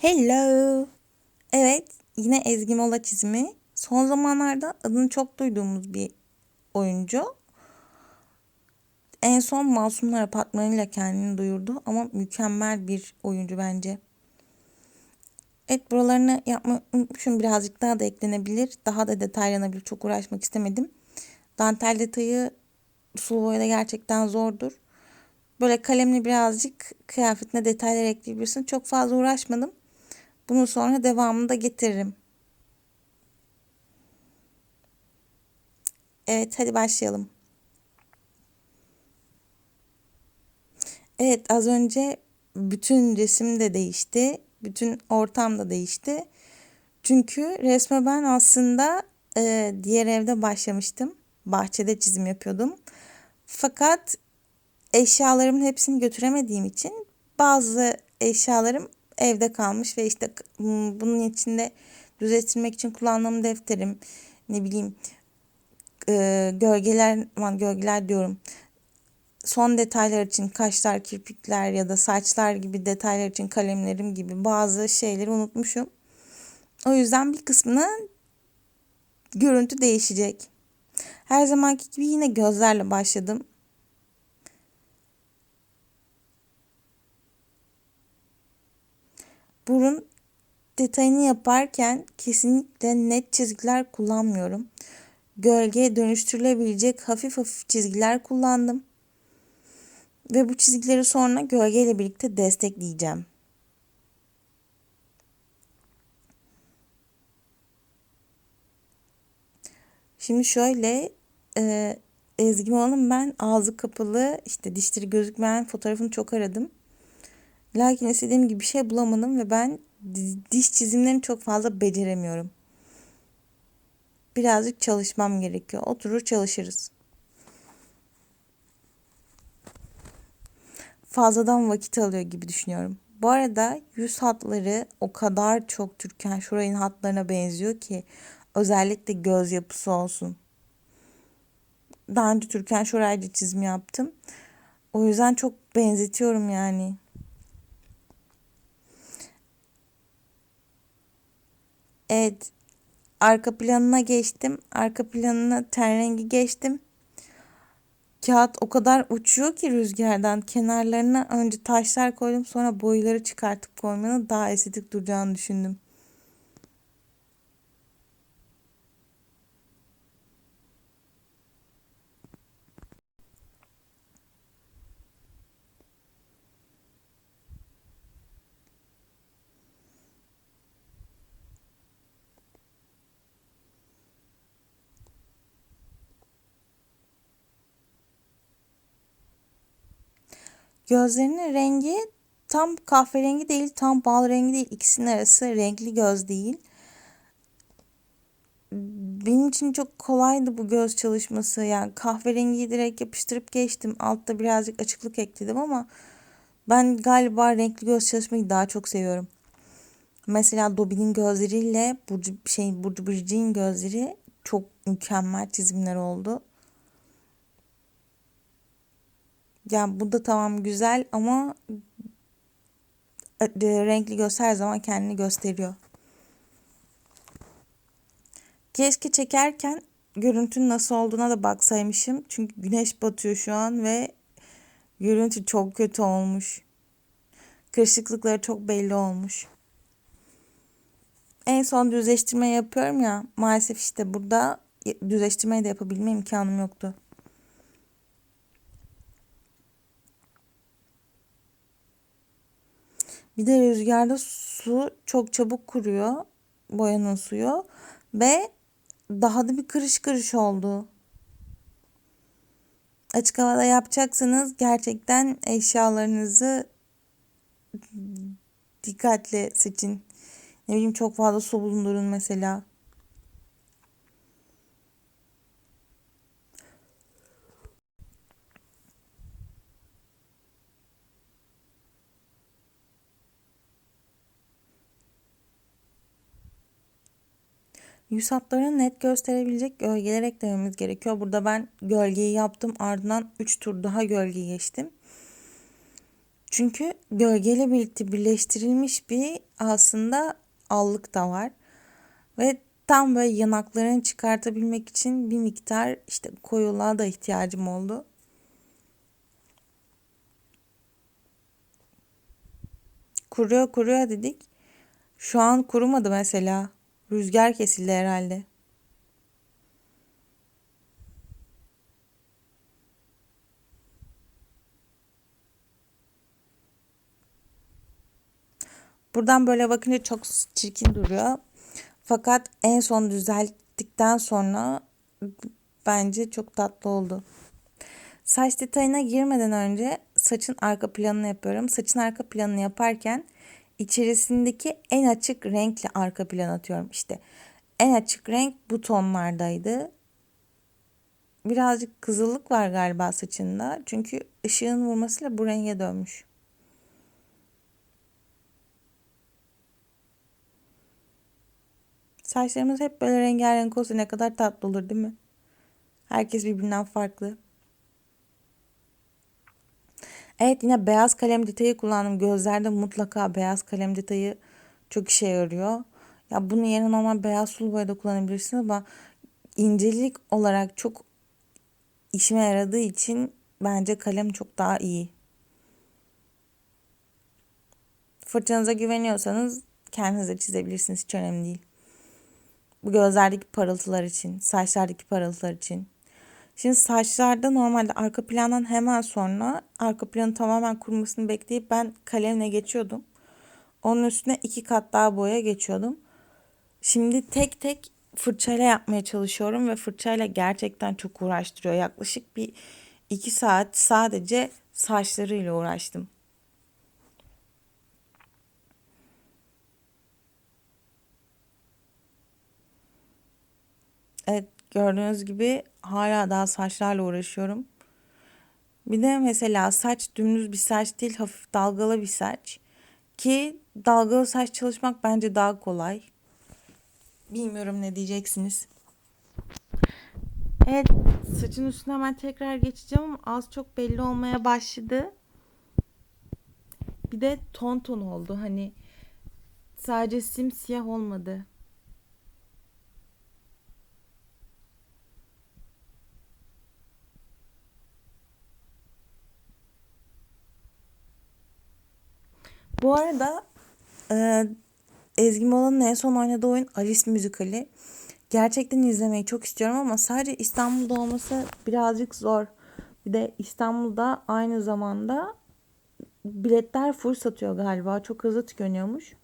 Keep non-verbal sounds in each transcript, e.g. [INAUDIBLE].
Hello. Evet, yine Ezgi Mola çizimi. Son zamanlarda adını çok duyduğumuz bir oyuncu. En son Masumlar Apartmanı'yla kendini duyurdu ama mükemmel bir oyuncu bence. Evet buralarını yapmayı unutmuşum. Birazcık daha da eklenebilir. Daha da detaylanabilir. Çok uğraşmak istemedim. Dantel detayı sulu boyada gerçekten zordur. Böyle kalemle birazcık kıyafetine detaylar ekleyebilirsin. Çok fazla uğraşmadım. Bunu sonra devamında getiririm. Evet hadi başlayalım. Evet az önce bütün resim de değişti. Bütün ortam da değişti. Çünkü resme ben aslında e, diğer evde başlamıştım. Bahçede çizim yapıyordum. Fakat eşyalarımın hepsini götüremediğim için bazı eşyalarım evde kalmış ve işte bunun içinde düzeltmek için kullandığım defterim ne bileyim e, gölgeler aman gölgeler diyorum son detaylar için kaşlar, kirpikler ya da saçlar gibi detaylar için kalemlerim gibi bazı şeyleri unutmuşum. O yüzden bir kısmına görüntü değişecek. Her zamanki gibi yine gözlerle başladım. Burun detayını yaparken kesinlikle net çizgiler kullanmıyorum. Gölgeye dönüştürülebilecek hafif hafif çizgiler kullandım. Ve bu çizgileri sonra gölgeyle birlikte destekleyeceğim. Şimdi şöyle e, Ezgi Hanım ben ağzı kapalı işte dişleri gözükmeyen fotoğrafını çok aradım. Lakin istediğim gibi bir şey bulamadım ve ben diş çizimlerini çok fazla beceremiyorum. Birazcık çalışmam gerekiyor. Oturur çalışırız. Fazladan vakit alıyor gibi düşünüyorum. Bu arada yüz hatları o kadar çok Türkan Şoray'ın hatlarına benziyor ki özellikle göz yapısı olsun. Daha önce Türkan Şoray'da çizim yaptım. O yüzden çok benzetiyorum yani. Evet. Arka planına geçtim. Arka planına ten rengi geçtim. Kağıt o kadar uçuyor ki rüzgardan. Kenarlarına önce taşlar koydum sonra boyları çıkartıp koymanın daha estetik duracağını düşündüm. Gözlerinin rengi tam kahverengi değil, tam bal rengi değil. İkisinin arası renkli göz değil. Benim için çok kolaydı bu göz çalışması. Yani kahverengiyi direkt yapıştırıp geçtim. Altta birazcık açıklık ekledim ama ben galiba renkli göz çalışmayı daha çok seviyorum. Mesela Dobby'nin gözleriyle Burcu, şey, Burcu Biricik'in gözleri çok mükemmel çizimler oldu. Yani bu da tamam güzel ama e, renkli göz her zaman kendini gösteriyor. Keşke çekerken görüntünün nasıl olduğuna da baksaymışım. Çünkü güneş batıyor şu an ve görüntü çok kötü olmuş. Kırışıklıkları çok belli olmuş. En son düzleştirme yapıyorum ya. Maalesef işte burada düzleştirmeyi de yapabilme imkanım yoktu. Bir de rüzgarda su çok çabuk kuruyor. Boyanın suyu. Ve daha da bir kırış kırış oldu. Açık havada yapacaksanız gerçekten eşyalarınızı dikkatle seçin. Ne bileyim çok fazla su bulundurun mesela. Yüz hatlarını net gösterebilecek gölgeler eklememiz gerekiyor. Burada ben gölgeyi yaptım. Ardından 3 tur daha gölge geçtim. Çünkü gölgeyle birlikte birleştirilmiş bir aslında allık da var. Ve tam böyle yanaklarını çıkartabilmek için bir miktar işte koyuluğa da ihtiyacım oldu. Kuruyor kuruyor dedik. Şu an kurumadı mesela. Rüzgar kesildi herhalde. Buradan böyle bakınca çok çirkin duruyor. Fakat en son düzelttikten sonra bence çok tatlı oldu. Saç detayına girmeden önce saçın arka planını yapıyorum. Saçın arka planını yaparken içerisindeki en açık renkle arka plan atıyorum. İşte en açık renk bu tonlardaydı. Birazcık kızıllık var galiba saçında. Çünkü ışığın vurmasıyla bu renge dönmüş. Saçlarımız hep böyle rengarenk olsa ne kadar tatlı olur değil mi? Herkes birbirinden farklı. Evet yine beyaz kalem detayı kullandım. Gözlerde mutlaka beyaz kalem detayı çok işe yarıyor. Ya bunun yerine normal beyaz sulu boya da kullanabilirsin ama incelik olarak çok işime yaradığı için bence kalem çok daha iyi. Fırçanıza güveniyorsanız kendinize çizebilirsiniz. Hiç önemli değil. Bu gözlerdeki parıltılar için, saçlardaki parıltılar için. Şimdi saçlarda normalde arka plandan hemen sonra arka planın tamamen kurumasını bekleyip ben kalemle geçiyordum. Onun üstüne iki kat daha boya geçiyordum. Şimdi tek tek fırçayla yapmaya çalışıyorum ve fırçayla gerçekten çok uğraştırıyor. Yaklaşık bir iki saat sadece saçlarıyla uğraştım. Evet gördüğünüz gibi hala daha saçlarla uğraşıyorum. Bir de mesela saç dümdüz bir saç değil hafif dalgalı bir saç. Ki dalgalı saç çalışmak bence daha kolay. Bilmiyorum ne diyeceksiniz. Evet saçın üstüne hemen tekrar geçeceğim ama az çok belli olmaya başladı. Bir de ton ton oldu hani sadece simsiyah olmadı. Bu arada e, Ezgi Mola'nın en son oynadığı oyun Alice müzikali. Gerçekten izlemeyi çok istiyorum ama sadece İstanbul'da olması birazcık zor. Bir de İstanbul'da aynı zamanda biletler full satıyor galiba. Çok hızlı tükeniyormuş.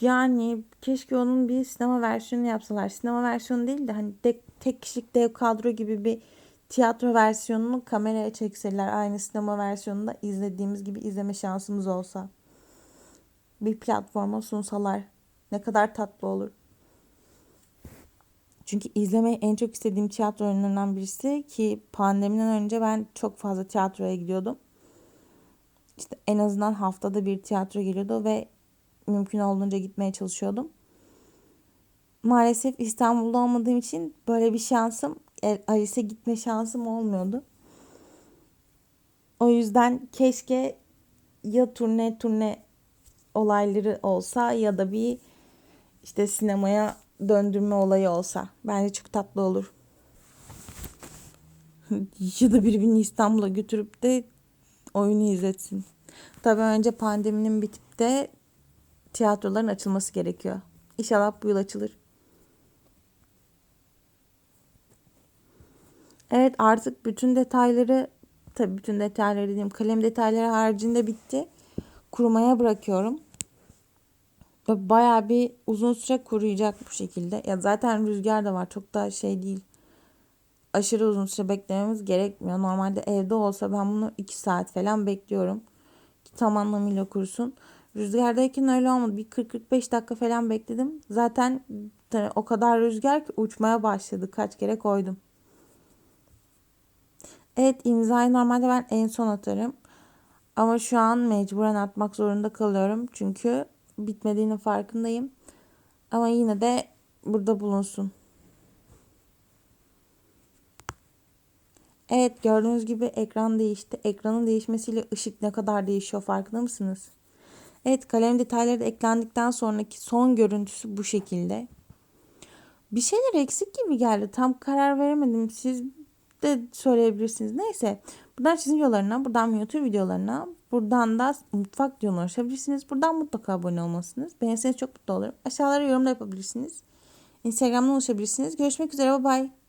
Yani keşke onun bir sinema versiyonu yapsalar. Sinema versiyonu değil de hani de, tek kişilik dev kadro gibi bir tiyatro versiyonunu kameraya çekseler aynı sinema versiyonunda izlediğimiz gibi izleme şansımız olsa. Bir platforma sunsalar ne kadar tatlı olur. Çünkü izlemeyi en çok istediğim tiyatro oyunlarından birisi ki pandemiden önce ben çok fazla tiyatroya gidiyordum. İşte en azından haftada bir tiyatro geliyordu ve mümkün olduğunca gitmeye çalışıyordum. Maalesef İstanbul'da olmadığım için böyle bir şansım Alice'e gitme şansım olmuyordu. O yüzden keşke ya turne turne olayları olsa ya da bir işte sinemaya döndürme olayı olsa. Bence çok tatlı olur. [LAUGHS] ya da birbirini İstanbul'a götürüp de oyunu izletsin. Tabii önce pandeminin bitip de tiyatroların açılması gerekiyor. İnşallah bu yıl açılır. Evet artık bütün detayları tabii bütün detayları dediğim kalem detayları haricinde bitti. Kurumaya bırakıyorum. Ve bayağı bir uzun süre kuruyacak bu şekilde. Ya zaten rüzgar da var. Çok da şey değil. Aşırı uzun süre beklememiz gerekmiyor. Normalde evde olsa ben bunu 2 saat falan bekliyorum. Ki tam anlamıyla kurusun. Rüzgardayken öyle olmadı. Bir 40-45 dakika falan bekledim. Zaten o kadar rüzgar ki uçmaya başladı. Kaç kere koydum. Evet imzayı normalde ben en son atarım. Ama şu an mecburen atmak zorunda kalıyorum. Çünkü bitmediğinin farkındayım. Ama yine de burada bulunsun. Evet gördüğünüz gibi ekran değişti. Ekranın değişmesiyle ışık ne kadar değişiyor farkında mısınız? Evet kalem detayları da eklendikten sonraki son görüntüsü bu şekilde. Bir şeyler eksik gibi geldi. Tam karar veremedim. Siz de söyleyebilirsiniz. Neyse. Buradan çizim videolarına, buradan YouTube videolarına, buradan da mutfak videolarına ulaşabilirsiniz. Buradan mutlaka abone olmalısınız. Beğenirseniz çok mutlu olurum. Aşağılara yorum da yapabilirsiniz. Instagram'dan ulaşabilirsiniz. Görüşmek üzere. Bye bye.